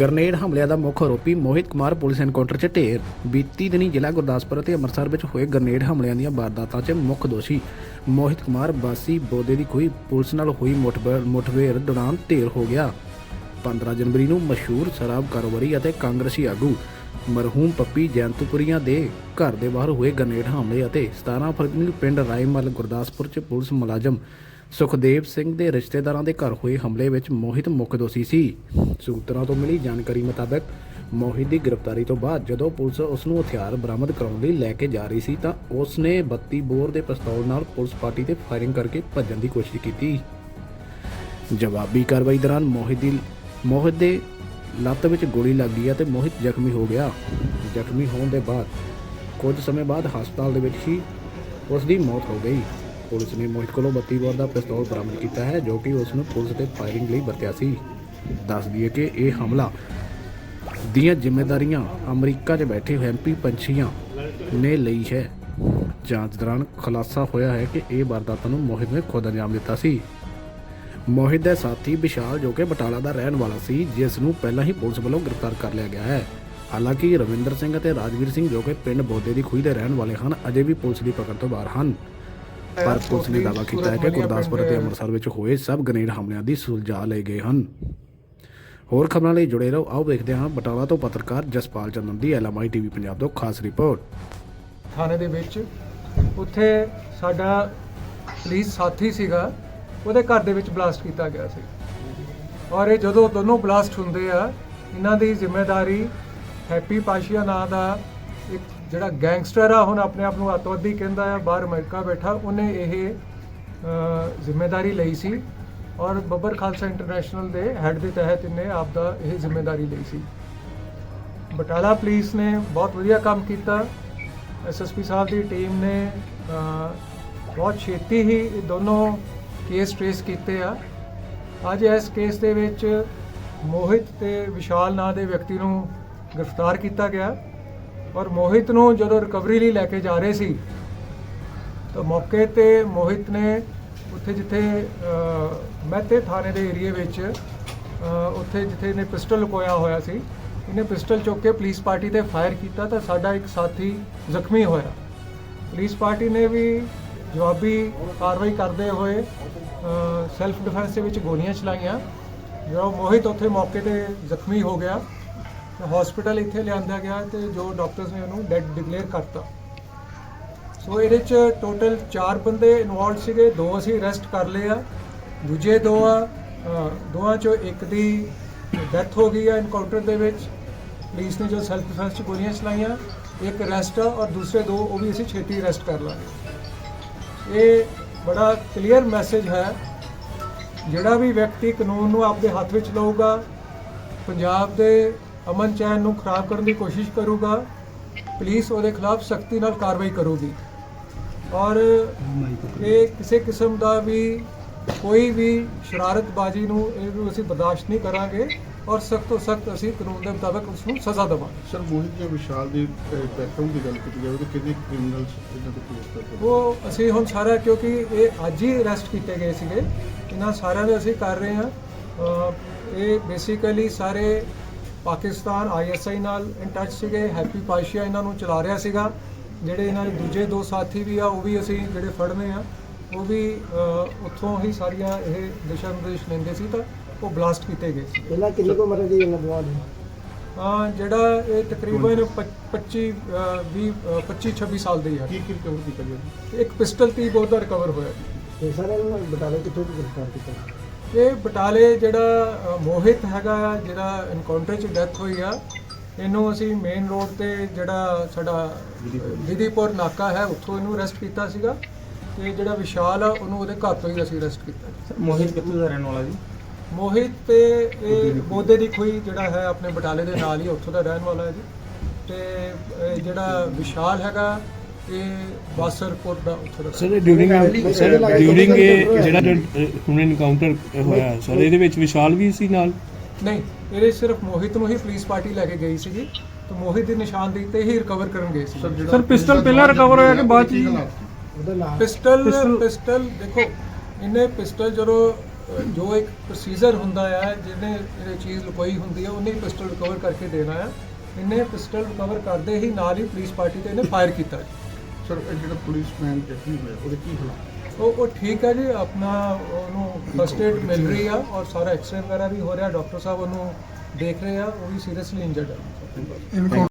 Grenade ਹਮਲਿਆਂ ਦਾ ਮੁੱਖ ਆਰੋਪੀ ਮੋਹਿਤ ਕੁਮਾਰ ਪੁਲਿਸ ਐਨਕਾਊਂਟਰ 'ਚ ਢੇਰ। ਬੀਤੀ ਦਿਨੀ ਜ਼ਿਲ੍ਹਾ ਗੁਰਦਾਸਪੁਰ ਅਤੇ ਅੰਮ੍ਰਿਤਸਰ ਵਿੱਚ ਹੋਏ ਗਰਨੇਡ ਹਮਲਿਆਂ ਦੀਆਂ ਵਾਰਦਾਤਾਂ 'ਚ ਮੁੱਖ ਦੋਸ਼ੀ ਮੋਹਿਤ ਕੁਮਾਰ ਬਾਸੀ ਬੋਦੇ ਦੀ ਖੋਈ ਪੁਲਿਸ ਨਾਲ ਹੋਈ ਮੁਠਭੇੜ ਮੁਠਭੇੜ ਦੌਰਾਨ ਢੇਰ ਹੋ ਗਿਆ। 15 ਜਨਵਰੀ ਨੂੰ ਮਸ਼ਹੂਰ ਸ਼ਰਾਬ ਕਾਰੋਬਾਰੀ ਅਤੇ ਕਾਂਗਰਸੀ ਆਗੂ ਮਰਹੂਮ ਪੱਪੀ ਜੈਂਤੂਪੁਰੀਆਂ ਦੇ ਘਰ ਦੇ ਬਾਹਰ ਹੋਏ ਗਰਨੇਡ ਹਮਲੇ ਅਤੇ 17 ਫਰਵਰੀ ਨੂੰ ਪਿੰਡ ਰਾਏਮਲ ਗੁਰਦਾਸਪੁਰ 'ਚ ਪੁਲਿਸ ਮੁਲਾਜ਼ਮ ਸੁਖਦੇਵ ਸਿੰਘ ਦੇ ਰਿਸ਼ਤੇਦਾਰਾਂ ਦੇ ਘਰ ਹੋਏ ਹਮਲੇ ਵਿੱਚ ਮੋਹਿਤ ਮੁੱਖ ਦੋਸ਼ੀ ਸੀ। ਸੂਤਰਾਂ ਤੋਂ ਮਿਲੀ ਜਾਣਕਾਰੀ ਮੁਤਾਬਕ, ਮੋਹਿਤ ਦੀ ਗ੍ਰਿਫਤਾਰੀ ਤੋਂ ਬਾਅਦ ਜਦੋਂ ਪੁਲਿਸ ਉਸ ਨੂੰ ਹਥਿਆਰ ਬਰਾਮਦ ਕਰਾਉਣ ਲਈ ਲੈ ਕੇ ਜਾ ਰਹੀ ਸੀ ਤਾਂ ਉਸ ਨੇ 32 ਬੋਰ ਦੇ ਪਿਸਤੌਲ ਨਾਲ ਪੁਲਿਸ ਪਾਰਟੀ ਤੇ ਫਾਇਰਿੰਗ ਕਰਕੇ ਭੱਜਣ ਦੀ ਕੋਸ਼ਿਸ਼ ਕੀਤੀ। ਜਵਾਬੀ ਕਾਰਵਾਈ ਦੌਰਾਨ ਮੋਹਿਤ ਦੀ ਮੋਹਿਤ ਦੇ ਲੱਤ ਵਿੱਚ ਗੋਲੀ ਲੱਗ ਗਈ ਅਤੇ ਮੋਹਿਤ ਜ਼ਖਮੀ ਹੋ ਗਿਆ। ਜ਼ਖਮੀ ਹੋਣ ਦੇ ਬਾਅਦ ਕੁਝ ਸਮੇਂ ਬਾਅਦ ਹਸਪਤਾਲ ਦੇ ਵਿੱਚ ਹੀ ਉਸ ਦੀ ਮੌਤ ਹੋ ਗਈ। ਪੁਲਿਸ ਨੇ ਮੋਹਿਤ ਕੋਲੋਂ 32 ਬੋਰ ਦਾ ਪਿਸਤੌਲ ਬਰਾਮਦ ਕੀਤਾ ਹੈ, ਜੋ ਕਿ ਉਸ ਨੂੰ ਪੁਲਿਸ ਤੇ ਫਾਇਰਿੰਗ ਲਈ ਵਰਤਿਆ ਸੀ। ਦੱਸ ਦਈਏ ਕਿ ਇਹ ਹਮਲਾ ਦੀਆਂ ਜ਼ਿੰਮੇਵਾਰੀਆਂ ਅਮਰੀਕਾ 'ਚ ਬੈਠੇ ਐਮਪੀ ਪੰਛੀਆਂ ਨੇ ਲਈ ਹੈ। ਜਾਂਚ ਦੌਰਾਨ ਖੁਲਾਸਾ ਹੋਇਆ ਹੈ ਕਿ ਇਹ ਵਾਰਦਾਤਾਂ ਨੂੰ ਮੋਹਿਤ ਨੇ ਖੁਦ ਅੰਜਾਮ ਦਿੱਤਾ ਸੀ। ਮੋਹਿਤ ਦਾ ਸਾਥੀ ਵਿਸ਼ਾਲ, ਜੋ ਕਿ ਬਟਾਲਾ ਦਾ ਰਹਿਣ ਵਾਲਾ ਸੀ, ਜਿਸ ਨੂੰ ਪਹਿਲਾਂ ਹੀ ਪੁਲਿਸ ਵੱਲੋਂ ਗ੍ਰਿਫਤਾਰ ਕਰ ਲਿਆ ਗਿਆ ਹੈ। ਹਾਲਾਂਕਿ ਰਵਿੰਦਰ ਸਿੰਘ ਅਤੇ ਰਾਜਵੀਰ ਸਿੰਘ, ਜੋ ਕਿ ਪਿੰਡ ਬੋਦੇ ਦੀ ਖੂਹੀ ਦੇ ਰਹਿਣ ਵਾਲੇ ਹਨ, ਅਜੇ ਵੀ ਪੁਲਿਸ ਦੀ ਪਕੜ ਤੋਂ ਬਾਹਰ ਹਨ। ਪਰ ਪੁਲਿਸ ਨੇ ਦਾਅਵਾ ਕੀਤਾ ਹੈ ਕਿ ਗੁਰਦਾਸਪੁਰ ਅਤੇ ਅੰਮ੍ਰਿਤਸਰ ਵਿੱਚ ਹੋਏ ਸਭ ਗ੍ਰੇਨੇਡ ਹਮਲਿਆਂ ਦੀ ਸੁਲਝਾ ਲਏ ਗਏ ਹਨ। ਹੋਰ ਖਬਰਾਂ ਲਈ ਜੁੜੇ ਰਹੋ। ਆਓ ਵੇਖਦੇ ਹਾਂ ਬਟਾਲਾ ਤੋਂ ਪੱਤਰਕਾਰ ਜਸਪਾਲ ਚੰਦਨ ਦੀ ਐਲਐਮਆਈ ਟੀਵੀ ਪੰਜਾਬ ਤੋਂ ਖਾਸ ਰਿਪੋਰਟ। ਥਾਣੇ ਦੇ ਵਿੱਚ ਉੱਥੇ ਸਾਡਾ ਪੁਲਿਸ ਸਾਥੀ ਸੀਗਾ, ਉਹਦੇ ਘਰ ਦੇ ਵਿੱਚ ਬਲਾਸਟ ਕੀਤਾ ਗਿਆ ਸੀ। ਔਰ ਇਹ ਜਦੋਂ ਦੋਨੋਂ ਬਲਾਸਟ ਹੁੰਦੇ ਆ, ਇਹਨਾਂ ਦੀ ਜ਼ਿੰਮੇਵਾਰੀ ਹੈਪੀ ਪਾਸ਼ੀਆ ਨਾਂ ਦਾ ਇੱਕ ਜਿਹੜਾ ਗੈਂਗਸਟਰ ਆ ਹੁਣ ਆਪਣੇ ਆਪ ਨੂੰ ਅੱਤਵਾਦੀ ਕਹਿੰਦਾ ਆ ਬਾਹਰ ਅਮਰੀਕਾ ਬੈਠਾ ਉਹਨੇ ਇਹ ਅ, ਜ਼ਿੰਮੇਵਾਰੀ ਲਈ ਸੀ ਔਰ ਬੱਬਰ ਖਾਲਸਾ ਇੰਟਰਨੈਸ਼ਨਲ ਦੇ ਹੈੱਡ ਦੇ ਤਹਿਤ ਇਹਨੇ ਆਪ ਦਾ ਇਹ ਜ਼ਿੰਮੇਵਾਰੀ ਲਈ ਸੀ। ਬਟਾਲਾ ਪੁਲਿਸ ਨੇ ਬਹੁਤ ਵਧੀਆ ਕੰਮ ਕੀਤਾ। ਐਸਐਸਪੀ ਸਾਹਿਬ ਦੀ ਟੀਮ ਨੇ ਬਹੁਤ ਛੇਤੀ ਹੀ ਦੋਨੋਂ ਕੇਸ ਟ੍ਰੇਸ ਕੀਤੇ ਆ। ਅੱਜ ਇਸ ਕੇਸ ਦੇ ਵਿੱਚ ਮੋਹਿਤ ਤੇ ਵਿਸ਼ਾਲ ਨਾਂ ਦੇ ਵਿਅਕਤੀ ਨੂੰ ਗ੍ਰਿਫਤਾਰ ਕੀਤਾ ਗਿਆ। ਔਰ ਮੋਹਿਤ ਨੂੰ ਜਦੋਂ ਰਿਕਵਰੀ ਲਈ ਲੈ ਕੇ ਜਾ ਰਹੇ ਸੀ, ਤਾਂ ਮੌਕੇ ਤੇ ਮੋਹਿਤ ਨੇ ਉੱਥੇ ਜਿੱਥੇ ਮਹਿਤੇ ਥਾਣੇ ਦੇ ਏਰੀਏ ਵਿੱਚ ਉੱਥੇ ਜਿੱਥੇ ਇਹਨੇ ਪਿਸਟਲ ਲੁਕੋਇਆ ਹੋਇਆ ਸੀ, ਇਹਨੇ ਪਿਸਟਲ ਚੁੱਕ ਕੇ ਪੁਲਿਸ ਪਾਰਟੀ ਤੇ ਫਾਇਰ ਕੀਤਾ ਤਾਂ ਸਾਡਾ ਇੱਕ ਸਾਥੀ ਜ਼ਖਮੀ ਹੋਇਆ। ਪੁਲਿਸ ਪਾਰਟੀ ਨੇ ਵੀ ਜਵਾਬੀ ਕਾਰਵਾਈ ਕਰਦੇ ਹੋਏ ਸੈਲਫ ਡਿਫੈਂਸ ਦੇ ਵਿੱਚ ਗੋਲੀਆਂ ਚਲਾਈਆਂ। ਜੋ ਮੋਹਿਤ ਉੱਥੇ ਮੌਕੇ ਤੇ ਜ਼ਖਮੀ ਹੋ ਗਿਆ। ਹਸਪੀਟਲ ਇੱਥੇ ਲਿਆਂਦਾ ਗਿਆ ਤੇ ਜੋ ਡਾਕਟਰਸ ਨੇ ਉਹਨੂੰ ਡੈਡ ਡਿਕਲੇਅਰ ਕਰਤਾ। ਸੋ ਇਹਦੇ ਚ ਟੋਟਲ 4 ਬੰਦੇ ਇਨਵੋਲਡ ਸੀਗੇ ਦੋ ਅਸੀਂ ਅਰੈਸਟ ਕਰ ਲਏ ਆ ਦੂਜੇ ਦੋ ਆ ਅ, ਦੋਵਾਂ ਚੋਂ ਇੱਕ ਦੀ ਡੈਥ ਹੋ ਗਈ ਆ ਇਨਕਾਊਂਟਰ ਦੇ ਵਿੱਚ। ਪੁਲਿਸ ਨੇ ਜੋ ਸੈਲਫ ਡਿਫੈਂਸ ਚ ਗੋਲੀਆਂ ਚਲਾਈਆਂ ਇੱਕ ਅਰੈਸਟ ਆ ਔਰ ਦੂਸਰੇ ਦੋ ਉਹ ਵੀ ਅਸੀਂ ਛੇਤੀ ਅਰੈਸਟ ਕਰ ਲਾਂਗੇ। ਇਹ ਬੜਾ ਕਲੀਅਰ ਮੈਸੇਜ ਹੈ। ਜਿਹੜਾ ਵੀ ਵਿਅਕਤੀ ਕਾਨੂੰਨ ਨੂੰ ਆਪਦੇ ਹੱਥ ਵਿੱਚ ਲਊਗਾ ਪੰਜਾਬ ਦੇ ਅਮਨ ਚੈਨ ਨੂੰ ਖਰਾਬ ਕਰਨ ਦੀ ਕੋਸ਼ਿਸ਼ ਕਰੂਗਾ ਪੁਲਿਸ ਉਹਦੇ ਖਿਲਾਫ ਸਖਤੀ ਨਾਲ ਕਾਰਵਾਈ ਕਰੂਗੀ। ਔਰ ਇਹ ਕਿਸੇ ਕਿਸਮ ਦਾ ਵੀ ਕੋਈ ਵੀ ਸ਼ਰਾਰਤਬਾਜ਼ੀ ਨੂੰ ਇਹਨੂੰ ਅਸੀਂ ਬਰਦਾਸ਼ਤ ਨਹੀਂ ਕਰਾਂਗੇ ਔਰ ਸਖਤ ਤੋਂ ਸਖਤ ਅਸੀਂ ਕਾਨੂੰਨ ਦੇ ਮੁਤਾਬਕ ਉਸ ਨੂੰ ਸਜ਼ਾ ਦੇਵਾਂਗੇ। ਸਰ ਮੋਹਿਤ ਜਾਂ ਵਿਸ਼ਾਲ ਦੀ ਬੈਕਗ੍ਰਾਉਂਡ ਦੀ ਗੱਲ ਕੀਤੀ ਜਾਵੇ ਤਾਂ ਕਿੰਨੇ ਕ੍ਰਿਮੀਨਲਸ ਇਹਨਾਂ ਦੇ ਕੇਸ ਕਰਦੇ ਉਹ ਅਸੀਂ ਹੁਣ ਸਾਰਾ ਕਿਉਂਕਿ ਇਹ ਅੱਜ ਹੀ ਅਰੈਸਟ ਕੀਤੇ ਗਏ ਸੀਗੇ। ਇਹਨਾਂ ਸਾਰਿਆਂ ਦੇ ਅਸੀਂ ਕਰ ਰਹੇ ਹਾਂ। ਇਹ ਬੇਸਿਕਲੀ ਸਾਰੇ ਪਾਕਿਸਤਾਨ ਆਈਐਸਆਈ ਨਾਲ ਇਨ ਟੱਚ ਸੀਗੇ ਹੈਪੀ ਪਾਸ਼ੀਆ ਇਹਨਾਂ ਨੂੰ ਚਲਾ ਰਿਹਾ ਸੀਗਾ ਜਿਹੜੇ ਇਹਨਾਂ ਦੇ ਦੂਜੇ ਦੋ ਸਾਥੀ ਵੀ ਆ ਉਹ ਵੀ ਅਸੀਂ ਜਿਹੜੇ ਫੜਨੇ ਆ ਉਹ ਵੀ ਉੱਥੋਂ ਹੀ ਸਾਰੀਆਂ ਇਹ ਦਿਸ਼ਾ ਨਿਰਦੇਸ਼ ਲੈਂਦੇ ਸੀ ਤਾਂ ਉਹ ਬਲਾਸਟ ਕੀਤੇ ਗਏ ਸੀ। ਪਹਿਲਾਂ ਕਿੰਨੀ ਕੁ ਉਮਰ ਦੀ ਇਹਨਾਂ ਦੋਵਾਂ ਦੀ? ਹਾਂ ਜਿਹੜਾ ਇਹ ਤਕਰੀਬਨ 25 20 25 26 ਸਾਲ ਦੇ ਆ। ਕੀ ਕੀ ਰਿਕਵਰ ਕੀਤਾ ਗਿਆ ਇੱਕ ਪਿਸਟਲ ਤੀ ਬਹੁਤ ਦਾ ਰਿਕਵਰ ਹੋਇਆ। ਤੇ ਸਾਰੇ ਨੂੰ ਬਟਾਲੇ ਕਿੱਥੋਂ ਤੋਂ ਗ੍ਰਿਫਤਾਰ ਕੀਤਾ? ਇਹ ਬਟਾਲੇ ਜਿਹੜਾ ਮੋਹਿਤ ਹੈਗਾ ਜਿਹੜਾ ਐਨਕਾਊਂਟਰ 'ਚ ਡੈਥ ਹੋਈ ਆ ਇਹਨੂੰ ਅਸੀਂ ਮੇਨ ਰੋਡ ਤੇ ਜਿਹੜਾ ਸਾਡਾ ਵਿਧੀਪੁਰ ਨਾਕਾ ਹੈ ਉੱਥੋਂ ਇਹਨੂੰ ਅਰੈਸਟ ਕੀਤਾ ਸੀਗਾ। ਤੇ ਜਿਹੜਾ ਵਿਸ਼ਾਲ ਆ ਉਹਨੂੰ ਉਹਦੇ ਘਰ ਤੋਂ ਹੀ ਅਸੀਂ ਅਰੈਸਟ ਕੀਤਾ। ਮੋਹਿਤ ਕਿੱਥੋਂ ਦਾ ਰਹਿਣ ਵਾਲਾ ਜੀ? ਮੋਹਿਤ ਤੇ ਇਹ ਬੋਦੇ ਦੀ ਖੋਈ ਜਿਹੜਾ ਹੈ ਆਪਣੇ ਬਟਾਲੇ ਦੇ ਨਾਲ ਹੀ ਉੱਥੋਂ ਦਾ ਰਹਿਣ ਵਾਲਾ ਹੈ ਜੀ। ਤੇ ਜਿਹੜਾ ਵਿਸ਼ਾਲ ਹੈਗਾ ਇਹ ਬਾਸਰਪੁਰ ਦਾ ਉੱਥੋਂ ਦਾ ਸਰ ਡਿਊਰਿੰਗ ਸਰ ਡਿਊਰਿੰਗ ਇਹ ਜਿਹੜਾ ਜੋ, ਹੁਣ ਇਨਕਾਊਂਟਰ ਹੋਇਆ ਸਰ ਇਹਦੇ ਵਿੱਚ ਵਿਸ਼ਾਲ ਵੀ ਸੀ ਨਾਲ? ਨਹੀਂ ਇਹਦੇ ਸਿਰਫ ਮੋਹਿਤ ਨੂੰ ਹੀ ਪੁਲਿਸ ਪਾਰਟੀ ਲੈ ਕੇ ਗਈ ਸੀਗੀ ਤੇ ਮੋਹਿਤ ਦੀ ਨਿਸ਼ਾਨਦੇਹੀ ਤੇ ਹੀ ਰਿਕਵਰ ਕਰਨ ਗਏ ਸੀ। ਸਰ ਪਿਸਟਲ ਪਹਿਲਾਂ ਰਿਕਵਰ ਹੋਇਆ ਕਿ ਬਾਅਦ ਚ ਨਾਮ? ਪਿਸਟਲ ਪਿਸਟਲ ਦੇਖੋ ਇਹਨੇ ਪਿਸਟਲ ਜਦੋਂ ਜੋ ਇੱਕ ਪ੍ਰੋਸੀਜਰ ਹੁੰਦਾ ਹੈ ਜਿਹਨੇ ਇਹ ਚੀਜ਼ ਲੁਕੋਈ ਹੁੰਦੀ ਹੈ ਉਹਨੇ ਪਿਸਟਲ ਰਿਕਵਰ ਕਰਕੇ ਦੇਣਾ ਹੈ ਇਹਨੇ ਪਿਸਟਲ ਰਿਕਵਰ ਕਰਦੇ ਹੀ ਨਾਲ ਹੀ ਪੁਲਿਸ ਪਾਰਟੀ ਤੇ ਇਹਨੇ ਫਾਇਰ ਕੀਤਾ ਜੀ। ਸਰ, ਇਹ ਜਿਹੜਾ ਪੁਲਿਸਮੈਨ ਜ਼ਖਮੀ ਹੋਇਆ, ਉਹਦੇ ਕੀ ਹਾਲਾਤ? ਉਹ ਉਹ ਠੀਕ ਹੈ ਜੀ, ਆਪਣਾ ਉਹਨੂੰ ਫਸਟ ਏਡ ਮਿਲ ਰਹੀ ਆ ਔਰ ਸਾਰਾ ਐਕਸਰੇ ਵਗੈਰਾ ਵੀ ਹੋ ਰਿਹਾ, ਡਾਕਟਰ ਸਾਹਿਬ ਉਹਨੂੰ ਦੇਖ ਰਹੇ ਆ, ਉਹ ਵੀ ਸੀਰੀਅਸਲੀ ਇੰਜਰਡ ਹੈ